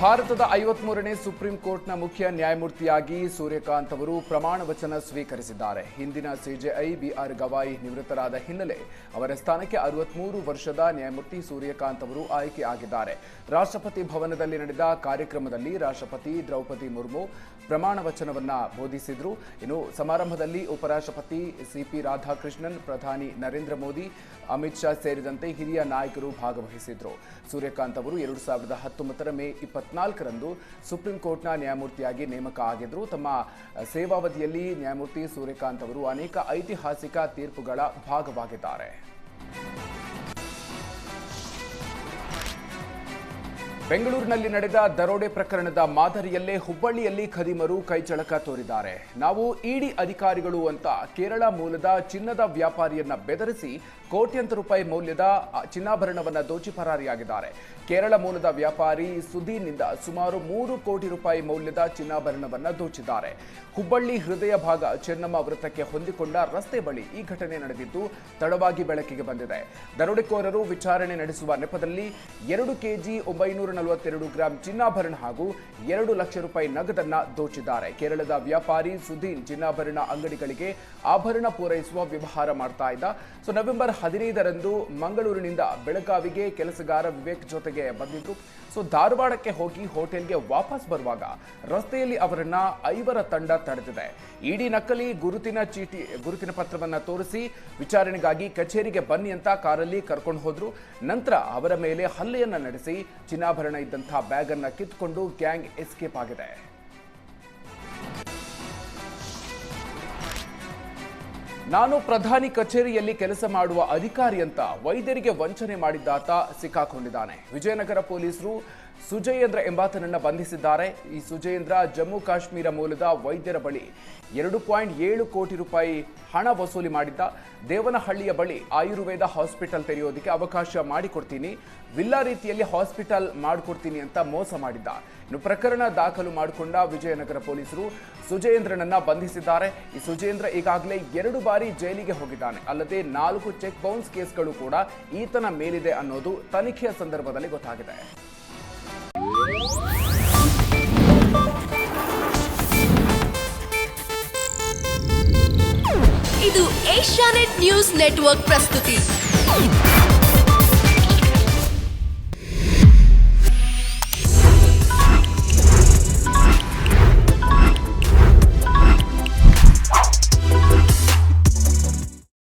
ಭಾರತದ ಐವತ್ಮೂರನೇ ಸುಪ್ರೀಂ ಕೋರ್ಟ್ನ ಮುಖ್ಯ ನ್ಯಾಯಮೂರ್ತಿಯಾಗಿ ಸೂರ್ಯಕಾಂತ್ ಅವರು ಪ್ರಮಾಣ ವಚನ ಸ್ವೀಕರಿಸಿದ್ದಾರೆ. ಹಿಂದಿನ ಸಿಜೆಐ ಬಿಆರ್ ಗವಾಯಿ ನಿವೃತ್ತರಾದ ಹಿನ್ನೆಲೆ ಅವರ ಸ್ಥಾನಕ್ಕೆ ಅರವತ್ಮೂರು ವರ್ಷದ ನ್ಯಾಯಮೂರ್ತಿ ಸೂರ್ಯಕಾಂತ್ ಅವರು ಆಯ್ಕೆಯಾಗಿದ್ದಾರೆ ರಾಷ್ಟ್ರಪತಿ ಭವನದಲ್ಲಿ ನಡೆದ ಕಾರ್ಯಕ್ರಮದಲ್ಲಿ ರಾಷ್ಟ್ರಪತಿ ದ್ರೌಪದಿ ಮುರ್ಮು ಪ್ರಮಾಣ ವಚನವನ್ನ ಬೋಧಿಸಿದ್ರು. ಇನ್ನು ಸಮಾರಂಭದಲ್ಲಿ ಉಪರಾಷ್ಟ್ರಪತಿ ಸಿಪಿ ರಾಧಾಕೃಷ್ಣನ್, ಪ್ರಧಾನಿ ನರೇಂದ್ರ ಮೋದಿ, ಅಮಿತ್ ಶಾ ಸೇರಿದಂತೆ ಹಿರಿಯ ನಾಯಕರು ಭಾಗವಹಿಸಿದ್ರು. ಸೂರ್ಯಕಾಂತ್ ಅವರು ಎರಡು ಸಾವಿರದ ಹತ್ತೊಂಬತ್ತರ ಮೇ ಇಪ್ಪತ್ನಾಲ್ಕರಂದು ಸುಪ್ರೀಂ ಕೋರ್ಟ್ನ ನ್ಯಾಯಮೂರ್ತಿಯಾಗಿ ನೇಮಕ ಆಗಿದ್ರು ತಮ್ಮ ಸೇವಾವಧಿಯಲ್ಲಿ ನ್ಯಾಯಮೂರ್ತಿ ಸೂರ್ಯಕಾಂತ್ ಅವರು ಅನೇಕ ಐತಿಹಾಸಿಕ ತೀರ್ಪುಗಳ ಭಾಗವಾಗಿದ್ದಾರೆ. ಬೆಂಗಳೂರಿನಲ್ಲಿ ನಡೆದ ದರೋಡೆ ಪ್ರಕರಣದ ಮಾದರಿಯಲ್ಲೇ ಹುಬ್ಬಳ್ಳಿಯಲ್ಲಿ ಖದೀಮರು ಕೈಚಳಕ ತೋರಿದ್ದಾರೆ. ನಾವು ಇಡಿ ಅಧಿಕಾರಿಗಳು ಅಂತ ಕೇರಳ ಮೂಲದ ಚಿನ್ನದ ವ್ಯಾಪಾರಿಯನ್ನ ಬೆದರಿಸಿ ಕೋಟ್ಯಂತರ ರೂಪಾಯಿ ಮೌಲ್ಯದ ಚಿನ್ನಾಭರಣವನ್ನು ದೋಚಿ ಪರಾರಿಯಾಗಿದ್ದಾರೆ. ಕೇರಳ ಮೂಲದ ವ್ಯಾಪಾರಿ ಸುದೀನ್ನಿಂದ ಸುಮಾರು ಮೂರು ಕೋಟಿ ರೂಪಾಯಿ ಮೌಲ್ಯದ ಚಿನ್ನಾಭರಣವನ್ನ ದೋಚಿದ್ದಾರೆ. ಹುಬ್ಬಳ್ಳಿ ಹೃದಯ ಭಾಗ ಚೆನ್ನಮ್ಮ ವೃತ್ತಕ್ಕೆ ಹೊಂದಿಕೊಂಡ ರಸ್ತೆ ಬಳಿ ಈ ಘಟನೆ ನಡೆದಿದ್ದು ತಡವಾಗಿ ಬೆಳಕಿಗೆ ಬಂದಿದೆ. ದರೋಡೆಕೋರರು ವಿಚಾರಣೆ ನಡೆಸುವ ನೆಪದಲ್ಲಿ ಎರಡು ಕೆಜಿ ಒಂಬೈನೂರ ನಲವತ್ತೆರಡು ಗ್ರಾಂ ಚಿನ್ನಾಭರಣ ಹಾಗೂ ಎರಡು ಲಕ್ಷ ರೂಪಾಯಿ ನಗದನ್ನ ದೋಚಿದ್ದಾರೆ. ಕೇರಳದ ವ್ಯಾಪಾರಿ ಸುದೀನ್ ಚಿನ್ನಾಭರಣ ಅಂಗಡಿಗಳಿಗೆ ಆಭರಣ ಪೂರೈಸುವ ವ್ಯವಹಾರ ಮಾಡ್ತಾ ಇದ್ದ. ಸೊ ನವೆಂಬರ್ ಹದಿನೈದರಂದು ಮಂಗಳೂರಿನಿಂದ ಬೆಳಗಾವಿಗೆ ಕೆಲಸಗಾರ ವಿವೇಕ್ ಜೊತೆಗೆ ಬಂದಿದ್ದು. ಸೊ ಧಾರವಾಡಕ್ಕೆ ಹೋಗಿ ಹೋಟೆಲ್ಗೆ ವಾಪಸ್ ಬರುವಾಗ ರಸ್ತೆಯಲ್ಲಿ ಅವರನ್ನ ಐವರ ತಂಡ ತಡೆದಿದೆ. ಇಡಿ ನಕಲಿ ಗುರುತಿನ ಚೀಟಿ, ಗುರುತಿನ ಪತ್ರವನ್ನ ತೋರಿಸಿ ವಿಚಾರಣೆಗಾಗಿ ಕಚೇರಿಗೆ ಬನ್ನಿ ಅಂತ ಕಾರಲ್ಲಿ ಕರ್ಕೊಂಡು ಹೋದ್ರು. ನಂತರ ಅವರ ಮೇಲೆ ಹಲ್ಲೆಯನ್ನ ನಡೆಸಿ ಚಿನ್ನಾಭರಣ ಇದ್ದಂತಹ ಬ್ಯಾಗ್ ಅನ್ನ ಕಿತ್ಕೊಂಡು ಗ್ಯಾಂಗ್ ಎಸ್ಕೇಪ್ ಆಗಿದೆ. ನಾನು ಪ್ರಧಾನಿ ಕಚೇರಿಯಲ್ಲಿ ಕೆಲಸ ಮಾಡುವ ಅಧಿಕಾರಿ ಅಂತ ವೈದ್ಯರಿಗೆ ವಂಚನೆ ಮಾಡಿದ್ದಾತ ಸಿಕ್ಕಾಕೊಂಡಿದ್ದಾನೆ. ವಿಜಯನಗರ ಪೊಲೀಸರು ಸುಜಯೇಂದ್ರ ಎಂಬಾತನನ್ನ ಬಂಧಿಸಿದ್ದಾರೆ. ಈ ಸುಜಯೇಂದ್ರ ಜಮ್ಮು ಕಾಶ್ಮೀರ ಮೂಲದ ವೈದ್ಯರ ಬಳಿ ಎರಡು ಪಾಯಿಂಟ್ ಏಳು ಕೋಟಿ ರೂಪಾಯಿ ಹಣ ವಸೂಲಿ ಮಾಡಿದ್ದ. ದೇವನಹಳ್ಳಿಯ ಬಳಿ ಆಯುರ್ವೇದ ಹಾಸ್ಪಿಟಲ್ ತೆರೆಯೋದಕ್ಕೆ ಅವಕಾಶ ಮಾಡಿಕೊಡ್ತೀನಿ. ವಿಲ್ಲಾ ರೀತಿಯಲ್ಲಿ ಹಾಸ್ಪಿಟಲ್ ಮಾಡಿಕೊಡ್ತೀನಿ ಅಂತ ಮೋಸ ಮಾಡಿದ್ದ. ಇನ್ನು ಪ್ರಕರಣ ದಾಖಲು ಮಾಡಿಕೊಂಡ ವಿಜಯನಗರ ಪೊಲೀಸರು ಸುಜಯೇಂದ್ರನನ್ನ ಬಂಧಿಸಿದ್ದಾರೆ. ಈ ಸುಜೇಂದ್ರ ಈಗಾಗಲೇ ಎರಡು ಬಾರಿ ಜೈಲಿಗೆ ಹೋಗಿದ್ದಾನೆ. ಅಲ್ಲದೆ ನಾಲ್ಕು ಚೆಕ್ ಬೌನ್ಸ್ ಕೇಸ್ಗಳು ಕೂಡ ಈತನ ಮೇಲಿದೆ ಅನ್ನೋದು ತನಿಖೆಯ ಸಂದರ್ಭದಲ್ಲಿ ಗೊತ್ತಾಗಿದೆ. ಇದು ಏಷ್ಯಾನೆಟ್ ನ್ಯೂಸ್ ನೆಟ್ವರ್ಕ್ ಪ್ರಸ್ತುತಿ.